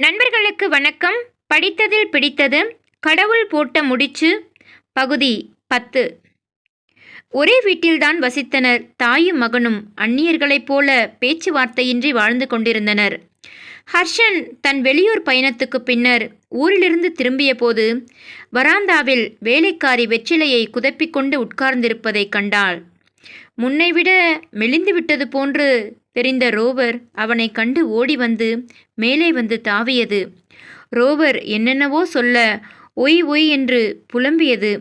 நண்பர்களுக்கு வணக்கம். படித்ததில் பிடித்தது கடவுள் போட்ட முடிச்சு. பகுதி பத்து. ஒரே வீட்டில்தான் வசித்தனர். தாயும் மகனும் அந்நியர்களைப் போல பேச்சுவார்த்தையின்றி வாழ்ந்து கொண்டிருந்தனர். ஹர்ஷன் தன் வெளியூர் பயணத்துக்கு பின்னர் ஊரிலிருந்து திரும்பிய போது வராந்தாவில் வேலைக்காரி வெற்றிலையை குதப்பிக்கொண்டு உட்கார்ந்திருப்பதைக் கண்டாள். முன்னைவிட மெலிந்து விட்டது போன்று தெரிந்த ரோவர் அவனை கண்டு ஓடி வந்து மேலே வந்து தாவியது. ரோவர் என்னென்னவோ சொல்ல ஒய் ஒய் என்று புலம்பியது.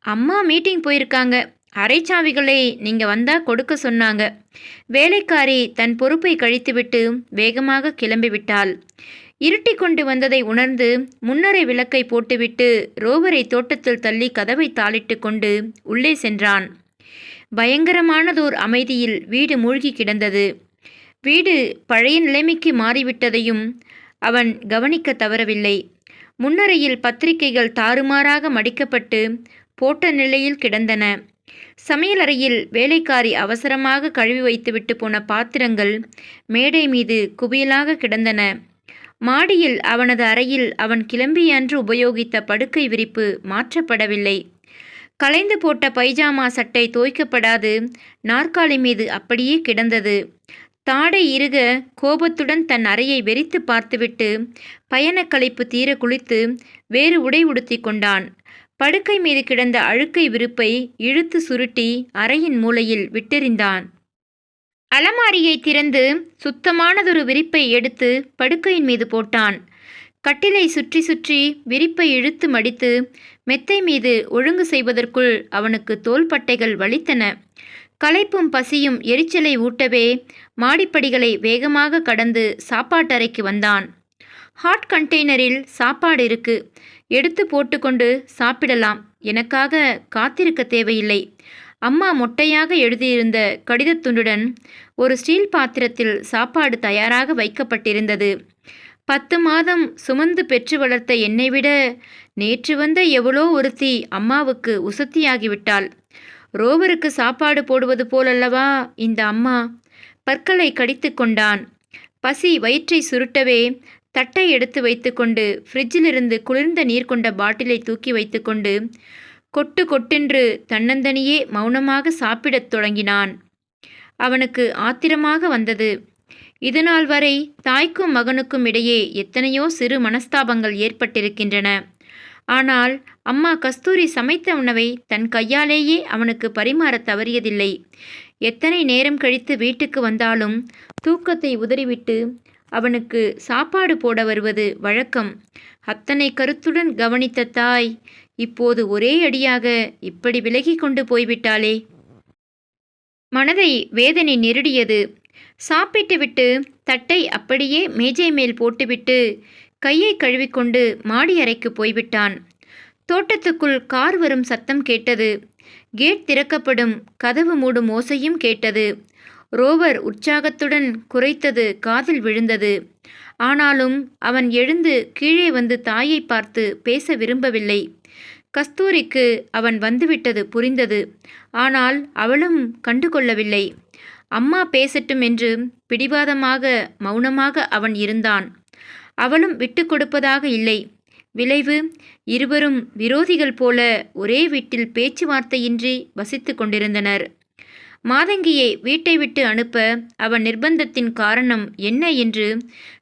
அம்மா மீட்டிங் போயிருக்காங்க. அரைச்சாவிகளை நீங்கள் வந்தால் கொடுக்க சொன்னாங்க. வேலைக்காரி தன் பொறுப்பை கழித்துவிட்டு வேகமாக கிளம்பிவிட்டாள். இருட்டி கொண்டு வந்ததை உணர்ந்து முன்னரை விளக்கை போட்டுவிட்டு ரோவரை தோட்டத்தில் தள்ளி கதவை தாளிட்டு கொண்டு உள்ளே சென்றான். பயங்கரமானதோர் அமைதியில் வீடு மூழ்கி கிடந்தது. வீடு பழைய நிலைமைக்கு மாறிவிட்டதையும் அவன் கவனிக்க தவறவில்லை. முன்னரையில் பத்திரிகைகள் தாறுமாறாக மடிக்கப்பட்டு போட்ட நிலையில் கிடந்தன. சமையலறையில் வேலைக்காரி அவசரமாக கழுவி வைத்துவிட்டு போன பாத்திரங்கள் மேடை மீது குவியலாக கிடந்தன. மாடியில் அவனது அறையில் அவன் கிளம்பிய அன்று உபயோகித்த படுக்கை விரிப்பு மாற்றப்படவில்லை. கலைந்து போட்ட பைஜாமா சட்டை தோய்க்கப்படாது. நாற்காலி மீது அப்படியே கிடந்தது. தாடை இறுக கோபத்துடன் தன் அறையை வெறித்து பார்த்துவிட்டு பயணக் களைப்பு தீர குளித்து வேறு உடை உடுத்தி கொண்டான். படுக்கை மீது கிடந்த அழுக்கை விருப்பை இழுத்து சுருட்டி அறையின் மூலையில் விட்டெறிந்தான். அலமாரியை திறந்து சுத்தமானதொரு விரிப்பை எடுத்து படுக்கையின் மீது போட்டான். கட்டிலை சுற்றி சுற்றி விரிப்பை இழுத்து மடித்து மெத்தை மீது ஒழுங்கு செய்வதற்குள் அவனுக்கு தோள்பட்டைகள் வலித்தன. களைப்பும் பசியும் எரிச்சலை ஊட்டவே மாடிப்படிகளை வேகமாக கடந்து சாப்பாட்டறைக்கு வந்தான். ஹாட் கண்டெய்னரில் சாப்பாடு இருக்கு. எடுத்து போட்டுக்கொண்டு சாப்பிடலாம். எனக்காக காத்திருக்க தேவையில்லை. அம்மா மொட்டையாக எழுதியிருந்த கடிதத்துண்டுடன் ஒரு ஸ்டீல் பாத்திரத்தில் சாப்பாடு தயாராக வைக்கப்பட்டிருந்தது. பத்து மாதம் சுமந்து பெற்று வளர்த்த என்னை விட நேற்று வந்த எவ்வளோ ஒருத்தி அம்மாவுக்கு உசத்தியாகிவிட்டாள். ரோவருக்கு சாப்பாடு போடுவது போலல்லவா இந்த அம்மா? பற்களை கடித்து கொண்டான். பசி வயிற்றை சுருட்டவே தட்டை எடுத்து வைத்துக்கொண்டு ஃப்ரிட்ஜிலிருந்து குளிர்ந்த நீர் கொண்ட பாட்டிலை தூக்கி வைத்துக்கொண்டு கொட்டு கொட்டென்று தன்னந்தனியே மௌனமாக சாப்பிடத் தொடங்கினான். அவனுக்கு ஆத்திரமாக வந்தது. இதுநாள் வரை தாய்க்கும் மகனுக்கும் இடையே எத்தனையோ சிறு மனஸ்தாபங்கள் ஏற்பட்டிருக்கின்றன. ஆனால் அம்மா கஸ்தூரி சமைத்த உணவை தன் கையாலேயே அவனுக்கு பரிமாறத் தவறியதில்லை. எத்தனை நேரம் கழித்து வீட்டுக்கு வந்தாலும் தூக்கத்தை உதறிவிட்டு அவனுக்கு சாப்பாடு போட வருவது வழக்கம். அத்தனை கருத்துடன் கவனித்த தாய் இப்போது ஒரே அடியாக இப்படி விலகி கொண்டு போய்விட்டாளே. மனதை வேதனை நெருடியது சாப்பிட்டுவிட்டு தட்டை அப்படியே மேஜை மேல் போட்டுவிட்டு கையை கழுவிக்கொண்டு மாடி அறைக்கு போய்விட்டான். தோட்டத்துக்குள் கார் வரும் சத்தம் கேட்டது. கேட் திறக்கப்படும் கதவு மூடும் ஓசையும் கேட்டது. ரோவர் உற்சாகத்துடன் குறைத்தது காதில் விழுந்தது. ஆனாலும் அவன் எழுந்து கீழே வந்து தாயை பார்த்து பேச விரும்பவில்லை. கஸ்தூரிக்கு அவன் வந்துவிட்டது புரிந்தது. ஆனால் அவளும் கண்டுகொள்ளவில்லை. அம்மா பேசட்டும் என்று பிடிவாதமாக மௌனமாக அவன் இருந்தான். அவளும் விட்டு கொடுப்பதாக இல்லை. விளைவு இருவரும் விரோதிகள் போல ஒரே வீட்டில் பேச்சுவார்த்தையின்றி வசித்து கொண்டிருந்தனர். மாதங்கியை வீட்டை விட்டு அனுப்ப அவன் நிர்பந்தத்தின் காரணம் என்ன என்று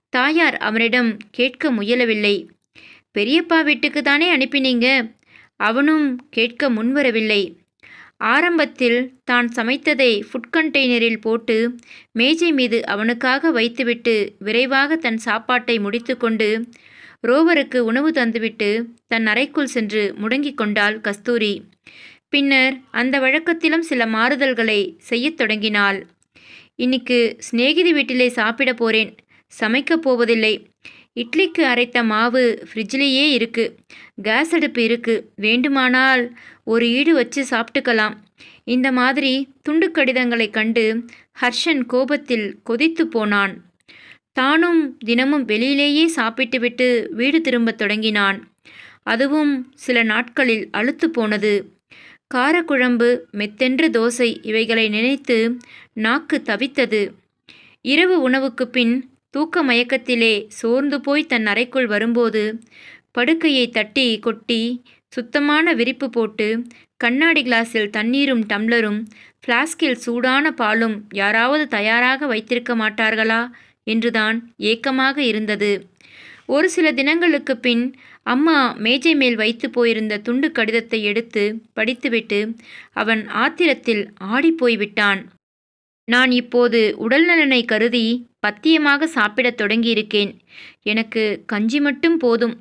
தாயார் அவனிடம் கேட்க முயலவில்லை. பெரியப்பா வீட்டுக்கு தானே அனுப்பினீங்க? அவனும் கேட்க முன்வரவில்லை. ஆரம்பத்தில் தான் சமைத்ததை ஃபுட் கண்டெய்னரில் போட்டு மேஜை மீது அவனுக்காக வைத்துவிட்டு விரைவாக தன் சாப்பாட்டை முடித்துக்கொண்டு ரோவருக்கு உணவு தந்துவிட்டு தன் அறைக்குள் சென்று முடங்கிக் கொண்டாள் கஸ்தூரி. பின்னர் அந்த வழக்கத்திலும் சில மாறுதல்களை செய்யத் தொடங்கினாள். இன்னைக்கு சிநேகிதி வீட்டிலே சாப்பிட போறேன். சமைக்கப் போவதில்லை. இட்லிக்கு அரைத்த மாவு ஃப்ரிட்ஜிலேயே இருக்கு. கேஸ் அடுப்பு இருக்கு. வேண்டுமானால் ஒரு ஈடு வச்சு சாப்பிட்டுக்கலாம். இந்த மாதிரி துண்டு கடிதங்களை கண்டு ஹர்ஷன் கோபத்தில் கொதித்து போனான். தானும் தினமும் வெளியிலேயே சாப்பிட்டுவிட்டு வீடு திரும்பத் தொடங்கினான். அதுவும் சில நாட்களில் அழுத்து போனது. காரக்குழம்பு மெத்தென்ற தோசை இவைகளை நினைத்து நாக்கு தவித்தது. இரவு உணவுக்கு பின் தூக்க மயக்கத்திலே சோர்ந்து போய் தன் அறைக்குள் வரும்போது படுக்கையை தட்டி கொட்டி சுத்தமான விரிப்பு போட்டு கண்ணாடி கிளாஸில் தண்ணீரும் டம்ளரும் ஃப்ளாஸ்கில் சூடான பாலும் யாராவது தயாராக வைத்திருக்க மாட்டார்களா? என்றுதான் ஏக்கமாக இருந்தது. ஒரு சில தினங்களுக்கு பின் அம்மா மேஜை மேல் வைத்து போயிருந்த துண்டு கடிதத்தை எடுத்து படித்துவிட்டு அவன் ஆத்திரத்தில் ஆடிப்போய் விட்டான் நான் இப்போது உடல்நலனை கருதி பத்தியமாக சாப்பிடத் தொடங்கியிருக்கேன். எனக்கு கஞ்சி மட்டும் போதும்.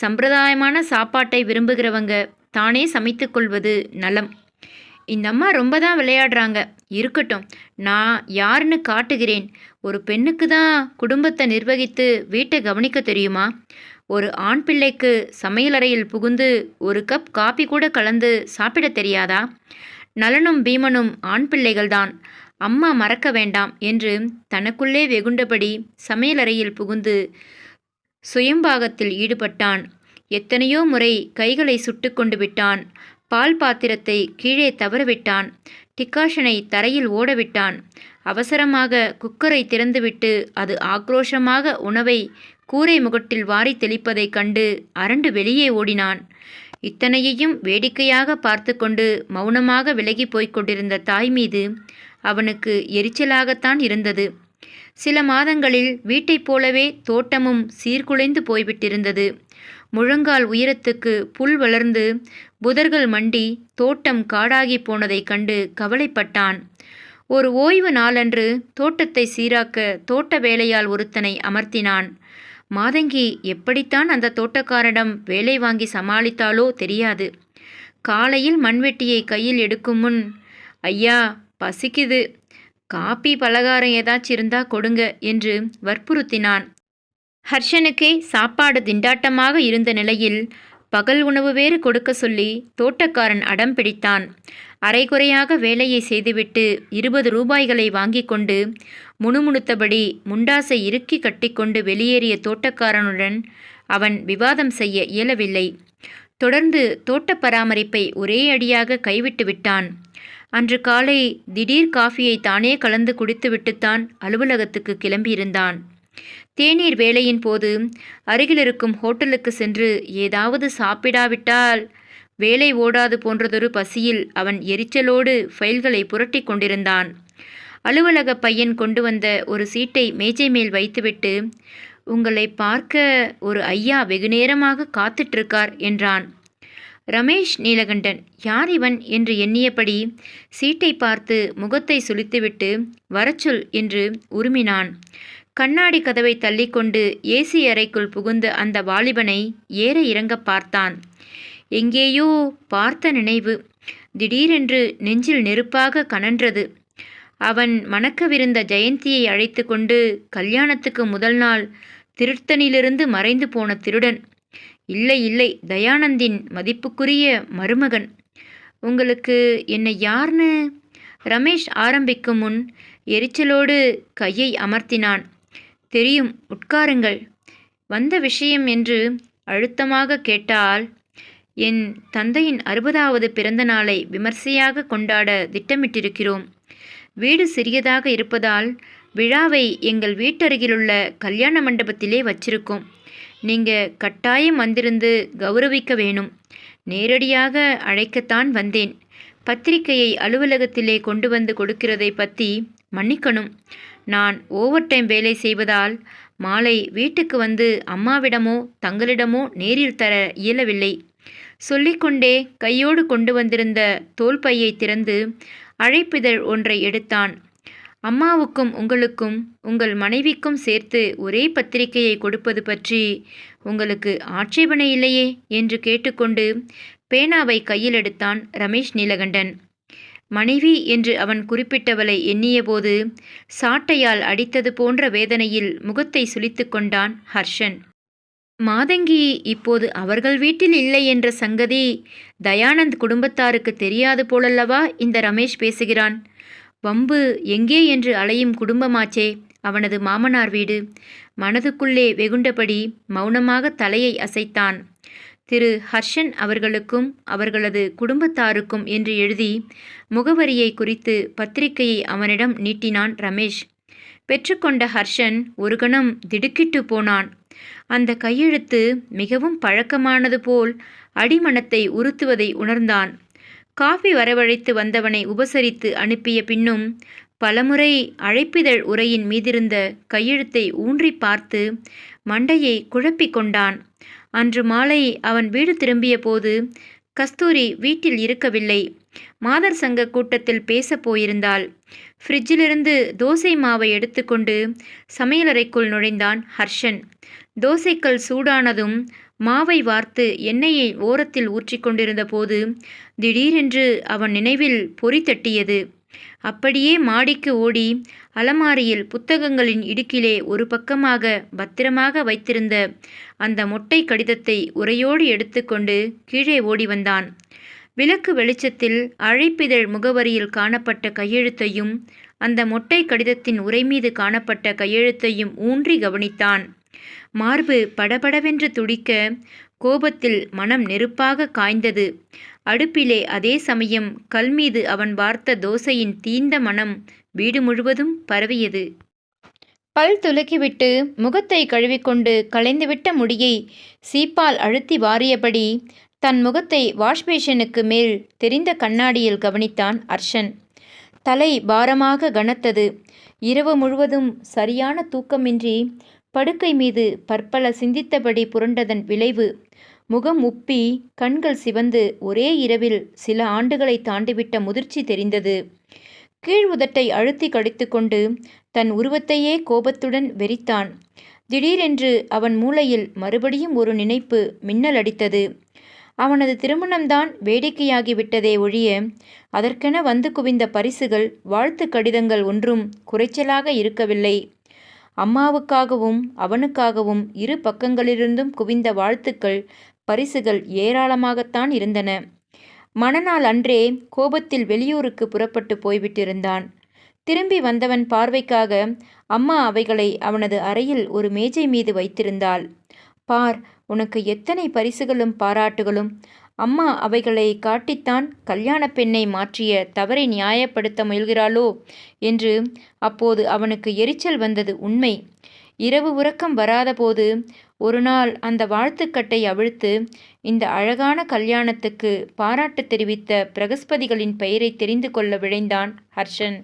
சம்பிரதாயமான சாப்பாட்டை விரும்புகிறவங்க தானே சமைத்து கொள்வது நலம். இந்த அம்மா ரொம்ப தான் விளையாடுறாங்க. இருக்கட்டும் நான் யாருன்னு காட்டுகிறேன். ஒரு பெண்ணுக்கு தான் குடும்பத்தை நிர்வகித்து வீட்டை கவனிக்க தெரியுமா? ஒரு ஆண் பிள்ளைக்கு சமையலறையில் புகுந்து ஒரு கப் காபி கூட கலந்து சாப்பிட தெரியாதா? நலனும் பீமனும் ஆண் பிள்ளைகள்தான். அம்மா மறக்க வேண்டாம் என்று தனக்குள்ளே வெகுண்டபடி சமையலறையில் புகுந்து சுயம்பாகத்தில் ஈடுபட்டான். எத்தனையோ முறை கைகளை சுட்டு கொண்டு விட்டான். பால் பாத்திரத்தை கீழே தவறவிட்டான். டிக்காஷனை தரையில் ஓடவிட்டான். அவசரமாக குக்கரை திறந்துவிட்டு அது ஆக்ரோஷமாக உணவை கூரை முகட்டில் வாரி தெளிப்பதைக் கண்டு அரண்டு வெளியே ஓடினான். இத்தனையையும் வேடிக்கையாக பார்த்து கொண்டு மௌனமாக விலகி போய்க் கொண்டிருந்த தாய் மீது அவனுக்கு எரிச்சலாகத்தான் இருந்தது. சில மாதங்களில் வீட்டைப் போலவே தோட்டமும் சீர்குலைந்து போய்விட்டிருந்தது. முழங்கால் உயரத்துக்கு புல் வளர்ந்து புதர்கள் மண்டி தோட்டம் காடாகி போனதைக் கண்டு கவலைப்பட்டான். ஒரு ஓய்வு நாளன்று தோட்டத்தை சீராக்க தோட்ட வேலையால் ஒருத்தனை அமர்த்தினான். மாதங்கி எப்படித்தான் அந்த தோட்டக்காரனிடம் வேலை வாங்கி சமாளித்தாலோ தெரியாது. காலையில் மண்வெட்டியை கையில் எடுக்கும் முன் ஐயா பசிக்குது. காப்பி பலகாரம் ஏதாச்சும் இருந்தா கொடுங்க என்று வற்புறுத்தினான். ஹர்ஷனுக்கே சாப்பாடு திண்டாட்டமாக இருந்த நிலையில் பகல் உணவு வேறு கொடுக்க சொல்லி தோட்டக்காரன் அடம் பிடித்தான். அரைகுறையாக வேலையை செய்துவிட்டு இருபது ரூபாய்களை வாங்கி கொண்டு முணுமுணுத்தபடி முண்டாசை இறுக்கி கட்டிக்கொண்டு வெளியேறிய தோட்டக்காரனுடன் அவன் விவாதம் செய்ய இயலவில்லை. தொடர்ந்து தோட்ட பராமரிப்பை ஒரே அடியாக கைவிட்டு விட்டான். அன்று காலை திடீர் காஃபியை தானே கலந்து குடித்துவிட்டுத்தான் அலுவலகத்துக்கு கிளம்பியிருந்தான். தேநீர் வேலையின் போது அருகிலிருக்கும் ஹோட்டலுக்கு சென்று ஏதாவது சாப்பிடாவிட்டால் வேலை ஓடாது போன்றதொரு பசியில் அவன் எரிச்சலோடு ஃபைல்களை புரட்டி கொண்டிருந்தான். அலுவலக பையன் கொண்டு வந்த ஒரு சீட்டை மேஜை மேல் வைத்துவிட்டு உங்களை பார்க்க ஒரு ஐயா வெகுநேரமாக காத்துட்ருக்கார் என்றான். ரமேஷ் நீலகண்டன் யார் இவன்? என்று எண்ணியபடி சீட்டை பார்த்து முகத்தை சுளித்துவிட்டு வரச்சொல் என்று உருமினான். கண்ணாடி கதவை தள்ளிக்கொண்டு ஏசி அறைக்குள் புகுந்த அந்த வாலிபனை ஏற இறங்க பார்த்தான். எங்கேயோ பார்த்த நினைவு. திடீரென்று நெஞ்சில் நெருப்பாக கனன்றது. அவன் மணக்கவிருந்த ஜெயந்தியை அழைத்து கொண்டு கல்யாணத்துக்கு முதல் நாள் திருத்தனிலிருந்து மறைந்து போன திருடன். இல்லை இல்லை தயானந்தின் மதிப்புக்குரிய மருமகன். உங்களுக்கு என்னை யார்னு? ரமேஷ் ஆரம்பிக்கும் முன் எரிச்சலோடு கையை அமர்த்தினான். தெரியும் உட்காருங்கள். வந்த விஷயம் என்று அழுத்தமாக கேட்டால் என் தந்தையின் அறுபதாவது பிறந்த நாளை விமர்சையாக கொண்டாட திட்டமிட்டிருக்கிறோம். வீடு சிறியதாக இருப்பதால் விழாவை எங்கள் வீட்டருகிலுள்ள கல்யாண மண்டபத்திலே வச்சிருக்கோம். நீங்கள் கட்டாயம் வந்திருந்து கௌரவிக்க வேணும். நேரடியாக அழைக்கத்தான் வந்தேன். பத்திரிகையை அலுவலகத்திலே கொண்டு வந்து கொடுக்கிறதை பற்றி மன்னிக்கணும். நான் ஓவர் டைம் வேலை செய்வதால் மாலை வீட்டுக்கு வந்து அம்மாவிடமோ தங்களிடமோ நேரில் தர இயலவில்லை. சொல்லிக்கொண்டே கையோடு கொண்டு வந்திருந்த தோல்பையை திறந்து அழைப்பிதழ் ஒன்றை எடுத்தான். அம்மாவுக்கும் உங்களுக்கும் உங்கள் மனைவிக்கும் சேர்த்து ஒரே பத்திரிகையை கொடுப்பது பற்றி உங்களுக்கு ஆட்சேபனை இல்லையே? என்று கேட்டுக்கொண்டு பேனாவை கையில் எடுத்தான் ரமேஷ் நீலகண்டன். மனைவி என்று அவன் குறிப்பிட்டவளை எண்ணியபோது சாட்டையால் அடித்தது போன்ற வேதனையில் முகத்தை சுளித்து கொண்டான் ஹர்ஷன். மாதங்கி இப்போது அவர்கள் வீட்டில் இல்லை என்ற சங்கதி தயானந்த் குடும்பத்தாருக்கு தெரியாது போலல்லவா? இந்த ரமேஷ் பேசுகிறான். வம்பு எங்கே என்று அலையும் குடும்பமாச்சே அவனது மாமனார் வீடு. மனதுக்குள்ளே வெகுண்டபடி மௌனமாக தலையை அசைத்தான். திரு. ஹர்ஷன் அவர்களுக்கும் அவர்களது குடும்பத்தாருக்கும் என்று எழுதி முகவரியை குறித்து பத்திரிகையை அவனிடம் நீட்டினான் ரமேஷ். பெற்றுக்கொண்ட ஹர்ஷன் ஒரு கணம் திடுக்கிட்டு போனான். அந்த கையெழுத்து மிகவும் பழக்கமானது போல் அடிமனத்தை உறுத்துவதை உணர்ந்தான். காஃபி வரவழைத்து வந்தவனை உபசரித்து அனுப்பிய பின்னும் பலமுறை அழைப்பிதழ் உரையின் மீதிருந்த கையெழுத்தை ஊன்றி பார்த்து மண்டையை குழப்பிக் கொண்டான். அன்று மாலை அவன் வீடு திரும்பிய போது கஸ்தூரி வீட்டில் இருக்கவில்லை. மாதர் சங்க கூட்டத்தில் பேசப் போயிருந்தாள். ஃப்ரிட்ஜிலிருந்து தோசை மாவை எடுத்துக்கொண்டு சமையலறைக்குள் நுழைந்தான் ஹர்ஷன். தோசைக்கல் சூடானதும் மாவை வார்த்து எண்ணெயை ஓரத்தில் ஊற்றிக்கொண்டிருந்த போது திடீரென்று அவன் நினைவில் பொறி தட்டியது. அப்படியே மாடிக்கு ஓடி அலமாரியில் புத்தகங்களின் இடுக்கிலே ஒரு பக்கமாக பத்திரமாக வைத்திருந்த அந்த மொட்டை கடிதத்தை உரையோடு எடுத்துக்கொண்டு கீழே ஓடி வந்தான். விளக்கு வெளிச்சத்தில் அழைப்பிதழ் முகவரியில் காணப்பட்ட கையெழுத்தையும் அந்த மொட்டை கடிதத்தின் உரை மீது காணப்பட்ட கையெழுத்தையும் ஊன்றி கவனித்தான். மார்பு படபடவென்று துடிக்க கோபத்தில் மனம் நெருப்பாக காய்ந்தது. அடுப்பிலே அதே சமயம் கல் மீது அவன் வார்த்த தோசையின் தீந்த மனம் வீடு முழுவதும் பரவியது. பல் துலக்கிவிட்டு முகத்தை கழுவிக்கொண்டு களைந்துவிட்ட முடியை சீப்பால் அழுத்தி வாரியபடி தன் முகத்தை வாஷ்பேஷனுக்கு மேல் தெரிந்த கண்ணாடியில் கவனித்தான் அர்ஷன். தலை பாரமாக கனத்தது. இரவு முழுவதும் சரியான தூக்கமின்றி படுக்கை மீது பற்பல சிந்தித்தபடி புரண்டதன் விளைவு. முகம் உப்பி கண்கள் சிவந்து ஒரே இரவில் சில ஆண்டுகளை தாண்டிவிட்ட முதிர்ச்சி தெரிந்தது. கீழ் உதட்டை அழுத்தி கடித்துக்கொண்டு தன் உருவத்தையே கோபத்துடன் வெறித்தான். திடீரென்று அவன் மூளையில் மறுபடியும் ஒரு நினைப்பு மின்னல் அடித்தது. அவனது திருமணம்தான் வேடிக்கையாகிவிட்டதே ஒழிய அதற்கென வந்து குவிந்த பரிசுகள் வாழ்த்து கடிதங்கள் ஒன்றும் குறைச்சலாக இருக்கவில்லை. அம்மாவுக்காகவும் அவனுக்காகவும் இரு பக்கங்களிலிருந்தும் குவிந்த வாழ்த்துக்கள் பரிசுகள் ஏராளமாகத்தான் இருந்தன. மணநாள் அன்றே கோபத்தில் வெளியூருக்கு புறப்பட்டு போய்விட்டிருந்தான். திரும்பி வந்தவன் பார்வைக்காக அம்மா அவைகளை அவனது அறையில் ஒரு மேஜை மீது வைத்திருந்தாள். பார் உனக்கு எத்தனை பரிசுகளும் பாராட்டுகளும் அம்மா அவைகளை காட்டித்தான் கல்யாண பெண்ணை மாற்றிய தவறை நியாயப்படுத்த முயல்கிறாளோ? என்று அப்போது அவனுக்கு எரிச்சல் வந்தது உண்மை. இரவு உறக்கம் வராதபோது ஒரு நாள் அந்த வாழ்த்துக்கட்டை அவிழ்த்து இந்த அழகான கல்யாணத்துக்கு பாராட்டு தெரிவித்த பிரகஸ்பதிகளின் பெயரை தெரிந்து கொள்ள விழைந்தான் ஹர்ஷன்.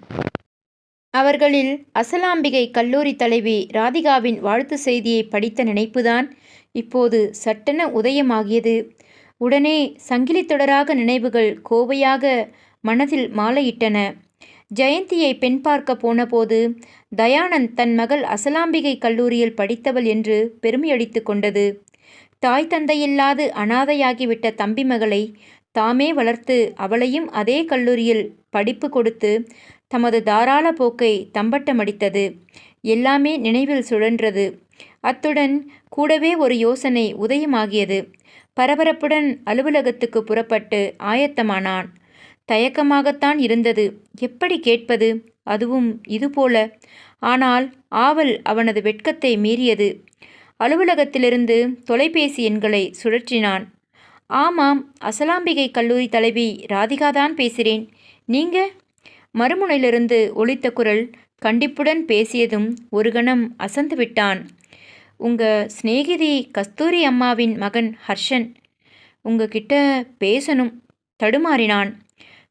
அவர்களில் அசலாம்பிகை கல்லூரி தலைவி ராதிகாவின் வாழ்த்து செய்தியை படித்த நினைப்புதான் இப்போது சட்டென உதயமாகியது. உடனே சங்கிலி தொடராக நினைவுகள் கோவையாக மனதில் மாலையிட்டன. ஜெயந்தியை பெண் பார்க்க போனபோது தயானந்த் தன் மகள் அசலாம்பிகை கல்லூரியில் படித்தவள் என்று பெருமையடித்து கொண்டது. தாய் தந்தையில்லாது அனாதையாகிவிட்ட தம்பி மகளை தாமே வளர்த்து அவளையும் அதே கல்லூரியில் படிப்பு கொடுத்து தமது தாராள போக்கை தம்பட்டமடித்தது. எல்லாமே நினைவில் சுழன்றது. அத்துடன் கூடவே ஒரு யோசனை உதயமாகியது. பரபரப்புடன் அலுவலகத்துக்கு புறப்பட்டு ஆயத்தமானான். தயக்கமாகத்தான் இருந்தது. எப்படி கேட்பது? அதுவும் இதுபோல ஆனால் ஆவல் அவனது வெட்கத்தை மீறியது. அலுவலகத்திலிருந்து தொலைபேசி எண்களை சுழற்றினான். ஆமாம் அசலாம்பிகை கல்லூரி தலைவி ராதிகாதான் பேசுகிறேன். நீங்க? மறுமுனையிலிருந்து ஒலித்த குரல் கண்டிப்புடன் பேசியதும் ஒரு கணம் அசந்து விட்டான் உங்கள் சிநேகிதி கஸ்தூரி அம்மாவின் மகன் ஹர்ஷன் உங்ககிட்ட பேசணும் தடுமாறினான்.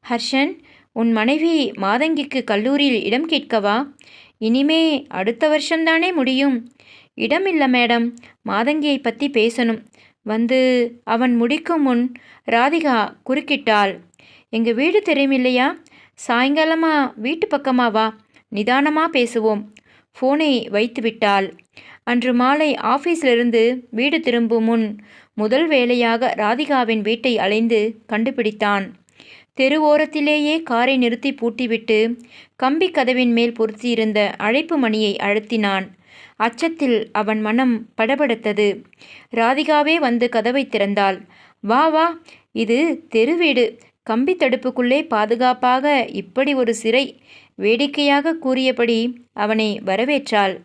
ஹர்ஷன் உன் மனைவி மாதங்கிக்கு கல்லூரியில் இடம் கேட்கவா? இனிமே அடுத்த வருஷம்தானே முடியும். இடம் இல்லை மேடம். மாதங்கியை பற்றி பேசணும். வந்து அவன் முடிக்கும் முன் ராதிகா குறுக்கிட்டாள். எங்கள் வீடு தெரியும் இல்லையா சாயங்காலமாக வீட்டு பக்கமாக வா. நிதானமாக பேசுவோம். ஃபோனை வைத்து விட்டாள் அன்று மாலை ஆஃபீஸிலிருந்து வீடு திரும்பும் முன் முதல் வேலையாக ராதிகாவின் வீட்டை அலைந்து கண்டுபிடித்தான். தெரு ஓரத்திலேயே காரை நிறுத்தி பூட்டிவிட்டு கம்பி கதவின் மேல் பொருத்தியிருந்த அழைப்பு மணியை அழுத்தினான். அச்சத்தில் அவன் மனம் படபடுத்தது. ராதிகாவே வந்து கதவை திறந்தாள். வா வா இது தெரு வீடு. கம்பி தடுப்புக்குள்ளே பாதுகாப்பாக இப்படி ஒரு சிறை. வேடிக்கையாக கூறியபடி அவனை வரவேற்றாள்.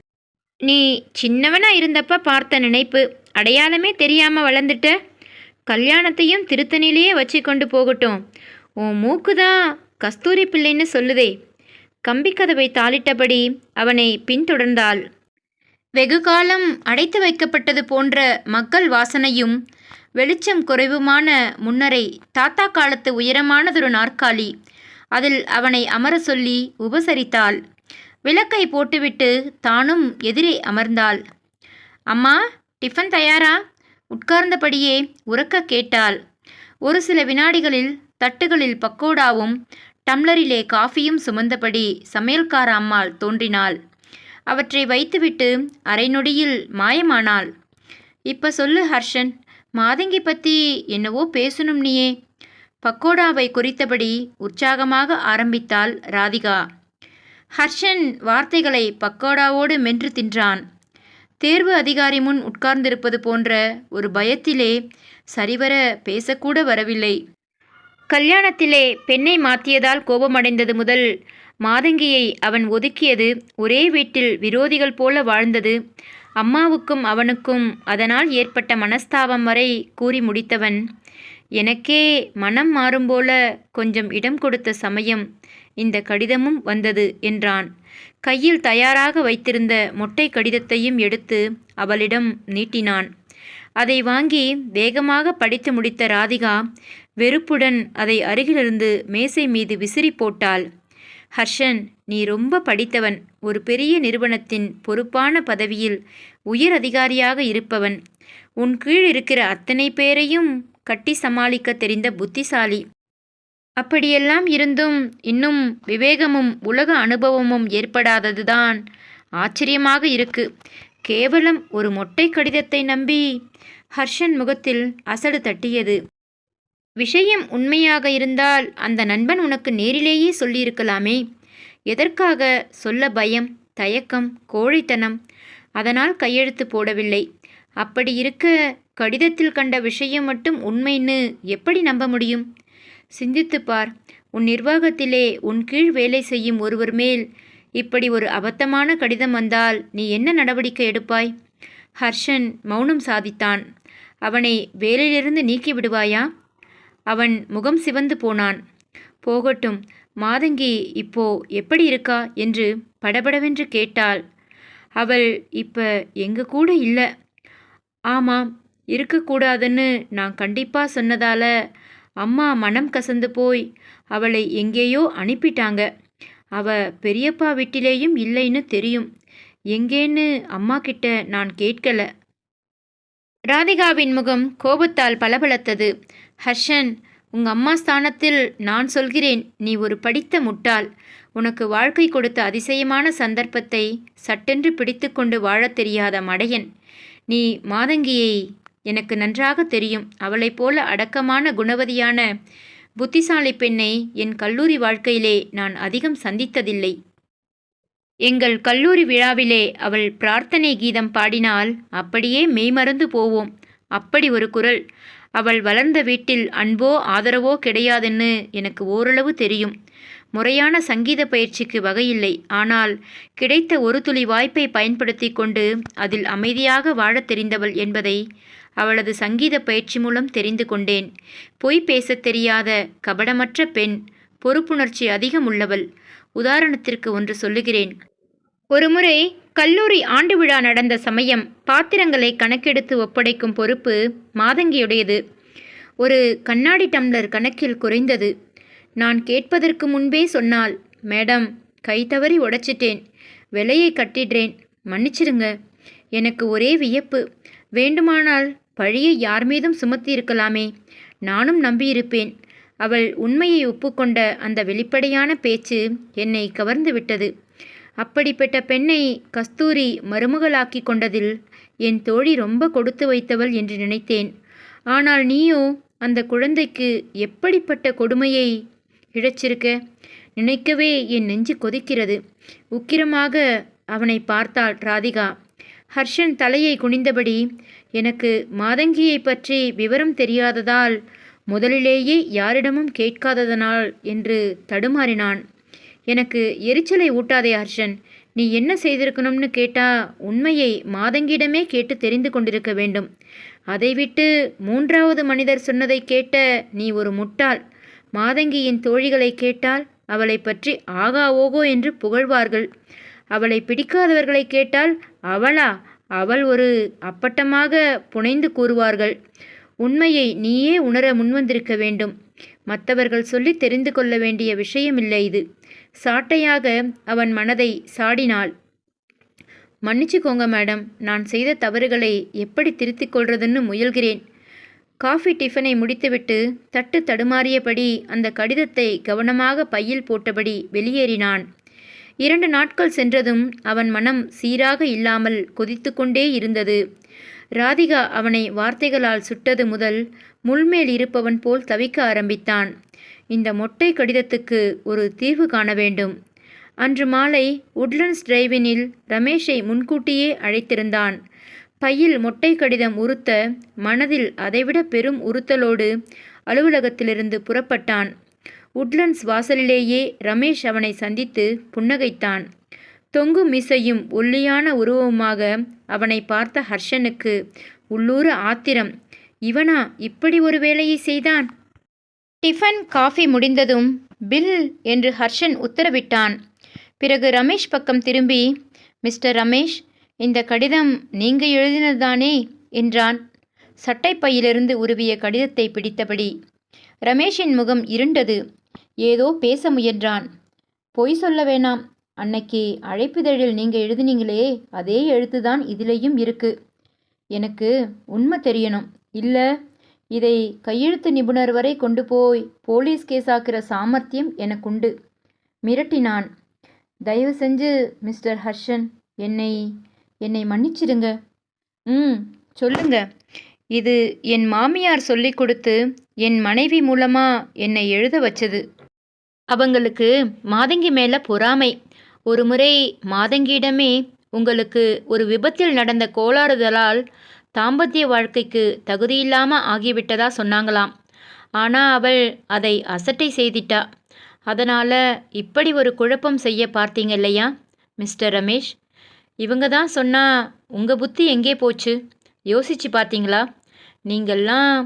நீ சின்னவனா இருந்தப்ப பார்த்த நினைப்பு அடையாளமே தெரியாமல் வளர்ந்துட்ட? கல்யாணத்தையும் திருத்தணிலேயே வச்சு கொண்டு போகட்டும். உன் மூக்கு தான் கஸ்தூரி பிள்ளைன்னு சொல்லுதே. கம்பிக்கதவை தாளிட்டபடி அவனை பின்தொடர்ந்தாள். வெகு காலம் அடைத்து வைக்கப்பட்டது போன்ற மக்கள் வாசனையும் வெளிச்சம் குறைவுமான முன்னரை தாத்தா காலத்து உயரமானதொரு நாற்காலி அதில் அவனை அமர சொல்லி உபசரித்தாள். விளக்கை போட்டுவிட்டு தானும் எதிரே அமர்ந்தாள். அம்மா டிஃபன் தயாரா? உட்கார்ந்தபடியே உறக்க கேட்டாள். ஒரு சில வினாடிகளில் தட்டுகளில் பக்கோடாவும் டம்ளரிலே காஃபியும் சுமந்தபடி சமையல்கார அம்மாள் தோன்றினாள். அவற்றை வைத்துவிட்டு அரை நொடியில் மாயமானாள். இப்போ சொல்லு ஹர்ஷன் மாதங்கி பற்றி என்னவோ பேசணும் நீயே. பக்கோடாவை குறித்தபடி உற்சாகமாக ஆரம்பித்தாள் ராதிகா. ஹர்ஷன் வார்த்தைகளை பக்கோடாவோடு மென்று தின்றான். தேர்வு அதிகாரி முன் உட்கார்ந்திருப்பது போன்ற ஒரு பயத்திலே சரிவர பேசக்கூட வரவில்லை. கல்யாணத்திலே பெண்ணை மாற்றியதால் கோபமடைந்தது முதல் மாதங்கியை அவன் ஒதுக்கியது ஒரே வீட்டில் விரோதிகள் போல வாழ்ந்தது. அம்மாவுக்கும் அவனுக்கும் அதனால் ஏற்பட்ட மனஸ்தாபம் வரை கூறி முடித்தவன். எனக்கே மனம் மாறும் போல கொஞ்சம் இடம் கொடுத்த சமயம் இந்த கடிதமும் வந்தது என்றான். கையில் தயாராக வைத்திருந்த மொட்டை கடிதத்தையும் எடுத்து அவளிடம் நீட்டினான். அதை வாங்கி வேகமாக படித்து முடித்த ராதிகா வெறுப்புடன் அதை அருகிலிருந்து மேசை மீது விசிறி போட்டாள். ஹர்ஷன் நீ ரொம்ப படித்தவன். ஒரு பெரிய நிறுவனத்தின் பொறுப்பான பதவியில் உயர் அதிகாரியாக இருப்பவன். உன் கீழ் இருக்கிற அத்தனை பேரையும் கட்டி சமாளிக்க தெரிந்த புத்திசாலி. அப்படியெல்லாம் இருந்தும் இன்னும் விவேகமும் உலக அனுபவமும் ஏற்படாததுதான். ஆச்சரியமாக இருக்கு. கேவலம் ஒரு மொட்டை கடிதத்தை நம்பி ஹர்ஷன் முகத்தில் அசடு தட்டியது. விஷயம் உண்மையாக இருந்தால் அந்த நண்பன் உனக்கு நேரிலேயே சொல்லியிருக்கலாமே. எதற்காக? சொல்ல பயம் தயக்கம் கோழைத்தனம். அதனால் கையெழுத்து போடவில்லை. அப்படி இருக்க கடிதத்தில் கண்ட விஷயம் மட்டும் உண்மைன்னு எப்படி நம்ப முடியும்? சிந்தித்துப்பார். உன் நிர்வாகத்திலே உன் கீழ் வேலை செய்யும் ஒருவர் மேல் இப்படி ஒரு அபத்தமான கடிதம் வந்தால் நீ என்ன நடவடிக்கை எடுப்பாய்? ஹர்ஷன் மௌனம் சாதித்தான். அவனை வேலையிலிருந்து நீக்கி விடுவாயா? அவன் முகம் சிவந்து போனான். போகட்டும் மாதங்கி இப்போ எப்படி இருக்கா? என்று படபடவென்று கேட்டாள். அவள் இப்போ எங்க கூட இல்லை. ஆமாம் இருக்கக்கூடாதுன்னு நான் கண்டிப்பாக சொன்னதால அம்மா மனம் கசந்து போய் அவளை எங்கேயோ அனுப்பிட்டாங்க. அவ பெரியப்பா வீட்டிலேயும் இல்லைன்னு தெரியும். எங்கேன்னு அம்மா கிட்ட நான் கேட்கல. ராதிகாவின் முகம் கோபத்தால் பளபளத்தது. ஹர்ஷன் உங்க அம்மா ஸ்தானத்தில் நான் சொல்கிறேன். நீ ஒரு படித்த முட்டாள். உனக்கு வாழ்க்கை கொடுத்த அதிசயமான சந்தர்ப்பத்தை சட்டென்று பிடித்து கொண்டு வாழத் தெரியாத மடையன். நீ மாதங்கியை எனக்கு நன்றாக தெரியும். அவளைப் போல அடக்கமான குணவதியான புத்திசாலி பெண்ணை என் கல்லூரி வாழ்க்கையிலே நான் அதிகம் சந்தித்ததில்லை. எங்கள் கல்லூரி விழாவிலே அவள் பிரார்த்தனை கீதம் பாடினால் அப்படியே மெய்மறந்து போவோம். அப்படி ஒரு குரல். அவள் வளர்ந்த வீட்டில் அன்போ ஆதரவோ கிடையாதுன்னு எனக்கு ஓரளவு தெரியும். முறையான சங்கீத பயிற்சிக்கு வகையில்லை. ஆனால் கிடைத்த ஒரு துளி வாய்ப்பை பயன்படுத்தி கொண்டு அதில் அமைதியாக வாழத் தெரிந்தவள் என்பதை அவளது சங்கீத பயிற்சி மூலம் தெரிந்து கொண்டேன். பொய் பேசத் தெரியாத கபடமற்ற பெண் பொறுப்புணர்ச்சி அதிகம் உள்ளவள். உதாரணத்திற்கு ஒன்று சொல்லுகிறேன். ஒருமுறை கல்லூரி ஆண்டு விழா நடந்த சமயம் பாத்திரங்களை கணக்கெடுத்து ஒப்படைக்கும் பொறுப்பு மாதங்கியுடையது. ஒரு கண்ணாடி டம்ளர் கணக்கில் குறைந்தது. நான் கேட்பதற்கு முன்பே சொன்னால் மேடம் கை தவறி உடைச்சிட்டேன். விலையை கட்டிடுறேன். மன்னிச்சிடுங்க. எனக்கு ஒரே வியப்பு. வேண்டுமானால் பழியை யார் மீதும் சுமத்தி இருக்கலாமே நானும் நம்பியிருப்பேன். அவள் உண்மையை ஒப்புக்கொண்ட அந்த வெளிப்படையான பேச்சு என்னை கவர்ந்து விட்டது. அப்படிப்பட்ட பெண்ணை கஸ்தூரி மருமகளாக்கி கொண்டதில் என் தோழி ரொம்ப கொடுத்து வைத்தவள் என்று நினைத்தேன். ஆனால் நீயோ அந்த குழந்தைக்கு எப்படிப்பட்ட கொடுமையை இழைச்சிருக்க? நினைக்கவே என் நெஞ்சு கொதிக்கிறது. உக்கிரமாக அவனை பார்த்தாள் ராதிகா. ஹர்ஷன் தலையை குனிந்தபடி எனக்கு மாதங்கியை பற்றி விவரம் தெரியாததால் முதலிலேயே யாரிடமும் கேட்காததனால் என்று தடுமாறினான். எனக்கு எரிச்சலை ஊட்டாதே ஹர்ஷன். நீ என்ன செய்திருக்கணும்னு கேட்டா உண்மையை மாதங்கியிடமே கேட்டு தெரிந்து கொண்டிருக்க வேண்டும். அதை விட்டு மூன்றாவது மனிதர் சொன்னதை கேட்ட நீ ஒரு முட்டாள். மாதங்கியின் தோழிகளை கேட்டால் அவளை பற்றி ஆகா ஓகோ என்று புகழ்வார்கள். அவளை பிடிக்காதவர்களை கேட்டால் அவளா? அவள் ஒரு அப்பட்டமாக புனைந்து கூறுவார்கள். உண்மையை நீயே உணர முன்வந்திருக்க வேண்டும். மற்றவர்கள் சொல்லி தெரிந்து கொள்ள வேண்டிய விஷயமில்லை இது. சாட்டையாக அவன் மனதை சாடினாள். மன்னிச்சுக்கோங்க மேடம் நான் செய்த தவறுகளை எப்படி திருத்திக் கொள்றதுன்னு முயல்கிறேன். காஃபி டிஃபனை முடித்துவிட்டு தட்டு தடுமாறியபடி அந்த கடிதத்தை கவனமாக பையில் போட்டபடி வெளியேறினான். இரண்டு நாட்கள் சென்றதும் அவன் மனம் சீராக இல்லாமல் கொதித்து கொண்டே இருந்தது. ராதிகா அவனை வார்த்தைகளால் சுட்டது முதல் முள்மேல் இருப்பவன் போல் தவிக்க ஆரம்பித்தான். இந்த மொட்டை கடிதத்துக்கு ஒரு தீர்வு காண வேண்டும். அன்று மாலை உட்லண்ட்ஸ் டிரைவினில் ரமேஷை முன்கூட்டியே அழைத்திருந்தான். பையில் மொட்டை கடிதம் உறுத்த மனதில் அதைவிட பெரும் உறுத்தலோடு அலுவலகத்திலிருந்து புறப்பட்டான். உட்லண்ட்ஸ் வாசலிலேயே ரமேஷ் அவனை சந்தித்து புன்னகைத்தான். தொங்கு மீசையும் ஒல்லியான உருவமாக அவனை பார்த்த ஹர்ஷனுக்கு உள்ளூர ஆத்திரம் இவனா இப்படி ஒரு வேலையை செய்தான்? டிஃபன் காஃபி முடிந்ததும் பில் என்று ஹர்ஷன் உத்தரவிட்டான். பிறகு ரமேஷ் பக்கம் திரும்பி மிஸ்டர் ரமேஷ் இந்த கடிதம் நீங்க எழுதினதுதானே? என்றான். சட்டைப்பையிலிருந்து உருவிய கடிதத்தை பிடித்தபடி ரமேஷின் முகம் இருண்டது. ஏதோ பேச முயன்றான். பொய் சொல்ல வேணாம். அன்னைக்கு அழைப்பிதழில் நீங்க எழுதினீங்களே அதே எழுத்துதான் இதிலேயும் இருக்கு. எனக்கு உண்மை தெரியணும். இல்ல இதை கையெழுத்து நிபுணர் வரை கொண்டு போய் போலீஸ் கேஸ் ஆக்கிற சாமர்த்தியம் எனக்குண்டு. மிரட்டினான். தயவு செஞ்சு மிஸ்டர் ஹர்ஷன் என்னை என்னை மன்னிச்சிடுங்க. ம் சொல்லுங்க. இது என் மாமியார் சொல்லிக் கொடுத்து என் மனைவி மூலமா என்னை எழுத வச்சது. அவங்களுக்கு மாதங்கி மேலே பொறாமை. ஒரு முறை மாதங்கியிடமே உங்களுக்கு ஒரு விபத்தில் நடந்த கோளாறுதலால் தாம்பத்திய வாழ்க்கைக்கு தகுதியில்லாமல் ஆகிவிட்டதா சொன்னாங்களாம். ஆனால் அவள் அதை அசட்டை செய்திட்டா. அதனால் இப்படி ஒரு குழப்பம் செய்ய பார்த்தீங்க இல்லையா மிஸ்டர் ரமேஷ்? இவங்க தான் சொன்னால் உங்கள் புத்தி எங்கே போச்சு? யோசிச்சு பார்த்தீங்களா? நீங்கள்லாம்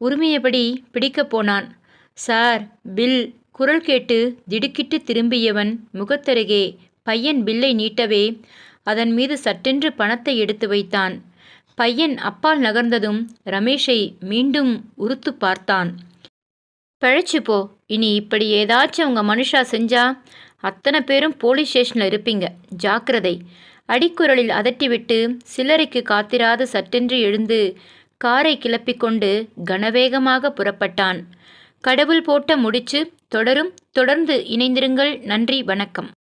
உரிமையபடி பிடிக்க போனான். சார் பில் குரல் கேட்டு திடுக்கிட்டு திரும்பியவன் முகத்தருகே பையன் பில்லை நீட்டவே அதன் மீது சட்டென்று பணத்தை எடுத்து வைத்தான். பையன் அப்பால் நகர்ந்ததும் ரமேஷை மீண்டும் உறுத்து பார்த்தான். பழைச்சு போ இனி இப்படி ஏதாச்சும் உங்கள் மனுஷா செஞ்சா அத்தனை பேரும் போலீஸ் ஸ்டேஷனில் இருப்பீங்க. ஜாக்கிரதை. அடிக்குரலில் அதட்டிவிட்டு சிலரைக்கு காத்திராது சட்டென்று எழுந்து காரை கிளப்பிக்கொண்டு கனவேகமாக புறப்பட்டான். கடவுள் போட்ட முடிச்சு தொடரும். தொடர்ந்து இணைந்திருங்கள். நன்றி வணக்கம்.